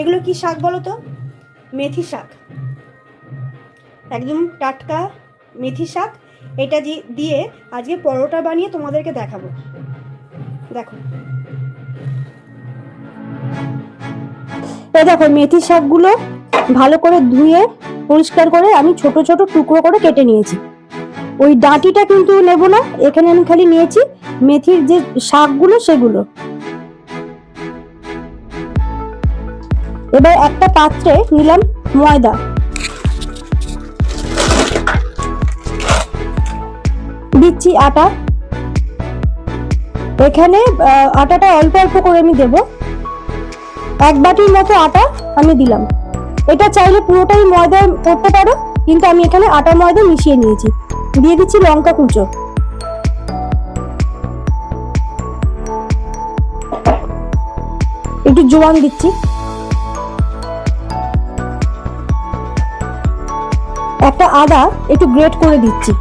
এগুলো কি শাক বলো তো? মেথি শাক। একদম টাটকা মেথি শাক। এটা দিয়ে আজকে পরোটা বানিয়ে তোমাদেরকে দেখাবো। দেখো। এই দেখো মেথি শাকগুলো ভালো করে ধুয়ে পরিষ্কার করে আমি ছোট ছোট টুকরো করে কেটে নিয়েছি। ওই ডাঁটিটা কিন্তু নেব না, এখানে আমি খালি নিয়েছি মেথির যে শাকগুলো সেগুলো। এবার একটা পাত্রে নিলাম ময়দা। দিচ্ছি আটা। এখানে আটাটা অল্প অল্প করে আমি দেব। এক বাটির মতো আটা আমি দিলাম। এটা চাইলে পুরোটাই ময়দা করতে পারো, কিন্তু আমি এখানে আটা ময়দা মিশিয়ে নিয়েছি। দিয়ে দিচ্ছি লঙ্কা কুচো। একটু জোয়ান দিচ্ছি। একটা আদা একটু গ্রেট করে দিচ্ছি।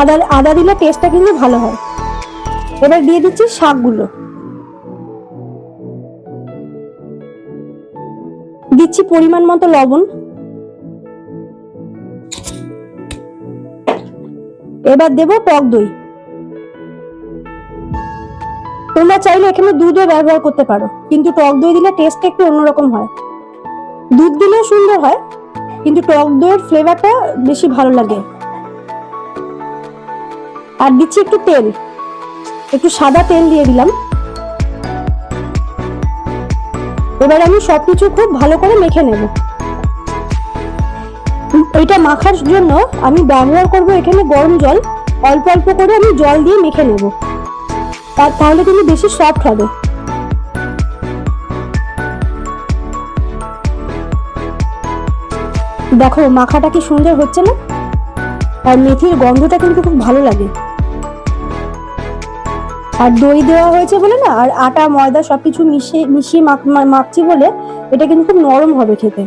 আদা আদা দিলে টেস্টটা কিন্তু ভালো হয়। এবার দিয়ে দিচ্ছি শাকগুলো। দিচ্ছি পরিমাণ মতো লবণ। এবার দেব টক দই। তোমরা চাইলে এখানে দুধও ব্যবহার করতে পারো। কিন্তু টক দই দিলে টেস্টটা একটু অন্যরকম হয়। দুধ দিলেও সুন্দর হয়, কিন্তু টক দইয়ের ফ্লেভারটা বেশি ভালো লাগে। আর দিচ্ছি একটু তেল। একটু সাদা তেল দিয়ে দিলাম। এবার আমি সবকিছু খুব ভালো করে মেখে নেব। এটা মাখার জন্য আমি ব্যবহার করব এখানে গরম জল। অল্প অল্প করে আমি জল দিয়ে মেখে নেব। তাহলে কিন্তু বেশি সফট হবে। দেখো, মাখাটা কি সুন্দর হচ্ছে না? আর মেথির গন্ধটা কিন্তু খুব ভালো লাগে। আর দই দেওয়া হয়েছে বলে না, আর আটা, ময়দা সবকিছু মিশিয়ে মিশিয়ে মাখছি বলে, এটা কিন্তু খুব নরম হবে খেতে।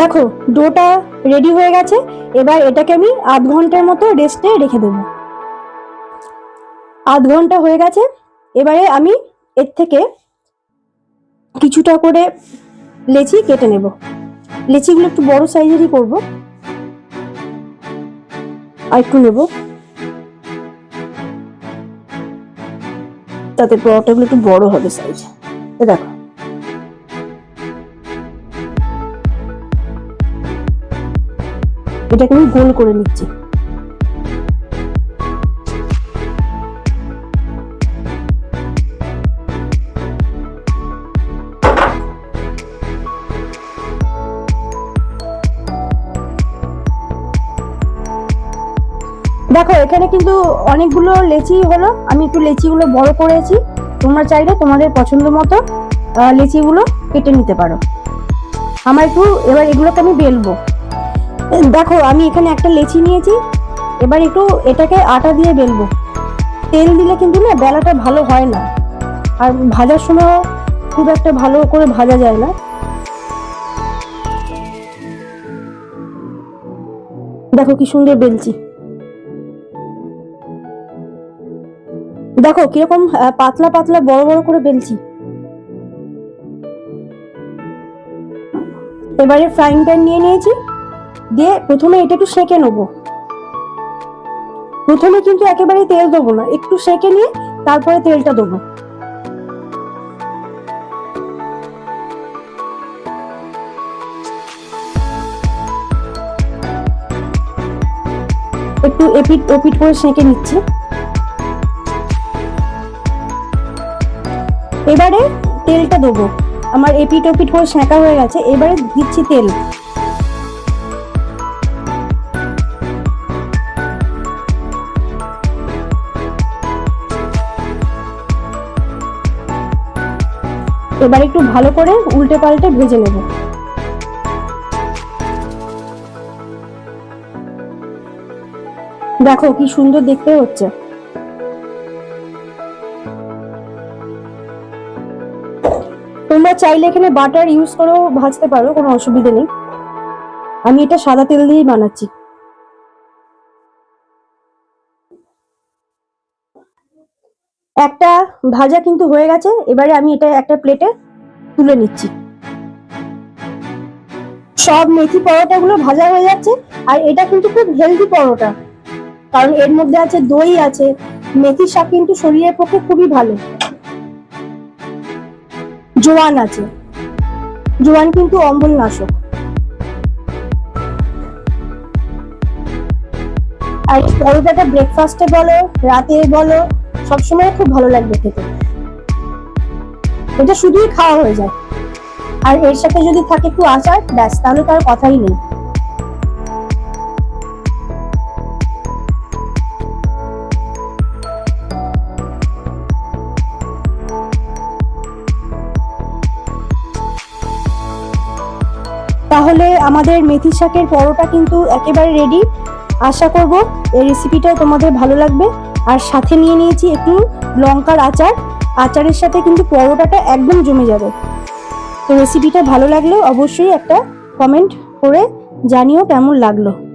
দেখো, ডোটা রেডি হয়ে গেছে। এবার এটাকে আমি আধ ঘণ্টার মতো রেস্টে রেখে দেব। আধ ঘণ্টা হয়ে গেছে। এবারে আমি এর থেকে কিছুটা করে লেচি কেটে নেব। লেচিগুলো একটু বড় সাইজেরই করব। আর একটু নেব। তাতে পরোটাগুলো একটু বড় হবে সাইজ দেখো। এটাকে আমি গোল করে নিচ্ছি। দেখো, এখানে কিন্তু অনেকগুলো লেচি হলো। আমি একটু লেচিগুলো বড় করেছি। তোমরা চাইলে তোমাদের পছন্দ মতো লেচিগুলো কেটে নিতে পারো। আমার একটু, এবার এগুলোকে আমি বেলবো। দেখো, আমি এখানে একটা লেচি নিয়েছি। এবার একটু এটাকে আটা দিয়ে বেলবো। তেল দিলে কিন্তু না, বেলাটা ভালো হয় না। আর ভাজার সময় খুব একটা ভালো করে ভাজা যায় না। দেখো কি সুন্দর বেলছি। দেখো কীরকম পাতলা পাতলা বড় বড় করে বেলছি। এবারে ফ্রাইং প্যান নিয়ে নিয়েছি। দিয়ে প্রথমে এটা একটু সেঁকে নেব। প্রথমে কিন্তু একেবারে তেল দেবো না। একটু সেঁকে নিয়ে তারপরে তেলটা দেবো। একটু এপিট ওপিট করে সেঁকে নিচ্ছি। এবারে তেলটা দেবো। আমার এপিট ওপিট করে সেঁকা হয়ে গেছে। এবারে দিচ্ছি তেল। এবার একটু ভালো করে উল্টে পাল্টে ভেজে নেব। দেখো কি সুন্দর দেখতে হচ্ছে। তোমরা চাইলে এখানে বাটার ইউজ করেও ভাজতে পারো, কোনো অসুবিধা নেই। আমি এটা সাদা তেল দিয়েই বানাচ্ছি। ভাজা কিন্তু হয়ে গেছে, এবারে আমি এটা একটা প্লেটে তুলে নিচ্ছি। সব মেথি পরোটাগুলো ভাজা হয়ে যাচ্ছে, আর এটা কিন্তু খুব হেলদি পরোটা। কারণ এর মধ্যে আছে দই আছে মেথি শাক কিন্তু শরীরের পক্ষে খুবই ভালো। জোয়ান আছে। জোয়ান কিন্তু অম্বল নাশক আর পরোটাটা ব্রেকফাস্টে বলো, রাতে বলো সবসময় খুব ভালো লাগবে খেতে। এটা শুধুই খাওয়া হয়ে যায়। আর এর সাথে যদি থাকে একটু আচার, ব্যাস, তাহলে তার কথাই নেই। তাহলে আমাদের মেথি শাকের পরোটা কিন্তু একেবারে রেডি আশা করব এই রেসিপিটা তোমাদের ভালো লাগবে। আর সাথে নিয়ে নিয়েছি একটু লঙ্কার আচার। আচারের সাথে কিন্তু পরোটাটা একদম জমে যাবে। তো রেসিপিটা ভালো লাগলে অবশ্যই একটা কমেন্ট করে জানিও কেমন লাগল।